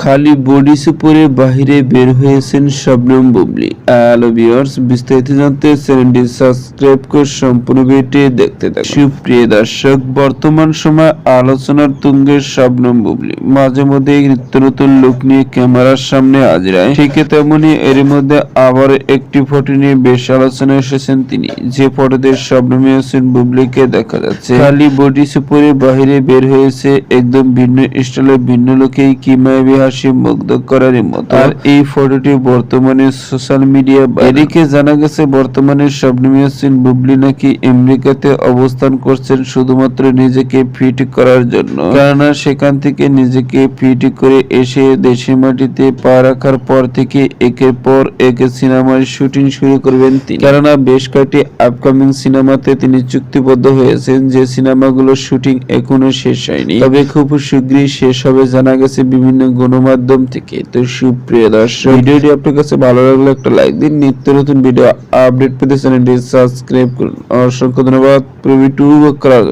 খালি বডি সুপরে বাহিরে বের হয়েছেন শবনম বুবলি। হ্যালো ভিউয়ার্স, বিস্তারিত জানতে চ্যানেলটি সাবস্ক্রাইব করে সম্পূর্ণ ভিডিওটি দেখতে থাকুন। সুপ্রিয় দর্শক, বর্তমান সময় আলোচনার তুঙ্গে শবনম বুবলি। মাঝে মধ্যে নিত্য নতুন লুক নিয়ে ক্যামেরার সামনে হাজিরায় ঠিক তেমনি এর মধ্যে আবার একটি ফটো নিয়ে বেশ আলোচনায় এসেছেন তিনি। যে ফটোতে শবনম হোসেন বুবলিকে দেখা যাচ্ছে। খালি বডি সুপরে বাহিরে বের হয়েছে একদম ভিন্ন স্টাইলে ভিন্ন লোকেই কিমায়াবি হাসি মুগ্ধ করার মতো। আর এই ফটোটি বর্তমানে সোশ্যাল মিডিয়া এদিকে জানা গেছে বর্তমানে শবনম বুবলি নাকি আমেরিকাতে অবস্থান করছেন শুধুমাত্র নিজেকে ফিট করার জন্য। কেননা সেখান থেকে নিজেকে ফিট করে এসে মাটিতে পা রাখার পর থেকে একের পর এক সিনেমার শুটিং শুরু করবেন তিনি। কেননা বেশ কয়েকটি আপকামিং সিনেমাতে তিনি চুক্তিবদ্ধ হয়েছেন যে সিনেমাগুলো শুটিং এখনও শেষ হয়নি। তবে খুব শীঘ্রই শেষ হবে জানা গেছে বিভিন্ন গণমাধ্যম থেকে। তো সুপ্রিয় দর্শক, ভিডিওটি আপনার কাছে ভালো লাগলে একটা লাইক দিন। নিত্য নতুন ভিডিও আপডেট পেতে চ্যানেলটি সাবস্ক্রাইব করুন। অসংখ্য ধন্যবাদ। প্রবি টু জন্য।